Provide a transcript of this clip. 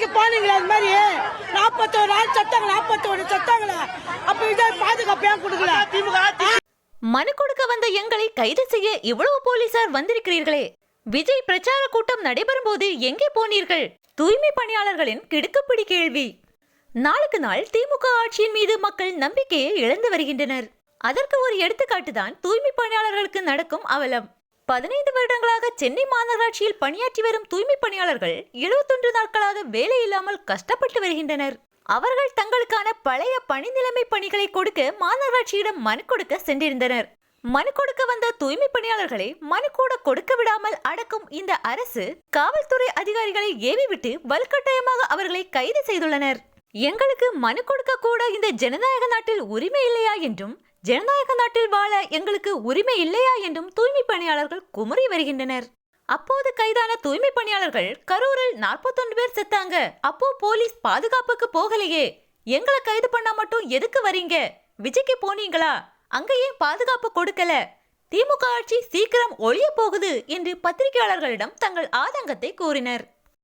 வேலைக்கு போனீங்களா அது மாதிரி? நாற்பத்தோரு நாள் சத்தாங்க நாற்பத்தோரு சத்தாங்களா? அப்ப இதை பாதுகாப்பு ஏன் கொடுக்கல? திமுக மனு கொடுக்க வந்த எங்களை கைது செய்ய இவ்வளவு போலீசார் வந்திருக்கிறீர்களே. விஜய் பிரச்சார கூட்டம் நடைபெறும் போது எங்கே போனீர்கள்? தூய்மை பணியாளர்களின் கிடுக்குப்பிடி கேள்வி. நாளுக்கு நாள் திமுக ஆட்சியின் மீது மக்கள் நம்பிக்கையை இழந்து வருகின்றனர். அதற்கு ஒரு எடுத்துக்காட்டு தான் தூய்மை பணியாளர்களுக்கு நடக்கும் அவலம். பதினைந்து வருடங்களாக சென்னை மாநகராட்சியில் பணியாற்றி வரும் தூய்மை பணியாளர்கள் எழுபத்தொன்று நாட்களாக வேலை இல்லாமல் கஷ்டப்பட்டு வருகின்றனர். அவர்கள் தங்களுக்கான பழைய பணி நிலைமை பணிகளை கொடுக்க மாநகராட்சியிடம் மனு கொடுக்க சென்றிருந்தனர். மனு கொடுக்க வந்த தூய்மை பணியாளர்களை மனு கூட கொடுக்க விடாமல் அடக்கும் இந்த அரசு காவல்துறை அதிகாரிகளை ஏவிவிட்டு வலுக்கட்டாயமாக அவர்களை கைது செய்துள்ளனர். எங்களுக்கு மனு கொடுக்க கூட இந்த ஜனநாயக நாட்டில் உரிமை இல்லையா என்றும் ஜனநாயக நாட்டில் வாழ எங்களுக்கு உரிமை இல்லையா என்றும் தூய்மை பணியாளர்கள் குமரி வருகின்றனர். அப்போது கைதான தூய்மை பணியாளர்கள் கரூரில் 41 பேர் செத்தாங்க. அப்போ போலீஸ் பாதுகாப்புக்கு போகலையே. எங்களை கைது பண்ணா மட்டும் எதுக்கு வரீங்க? விஜய்க்கு போனீங்களா? அங்கேயே பாதுகாப்பு கொடுக்கல? திமுக ஆட்சி சீக்கிரம் ஒழிய போகுது என்று பத்திரிகையாளர்களிடம் தங்கள் ஆதங்கத்தை கூறினர்.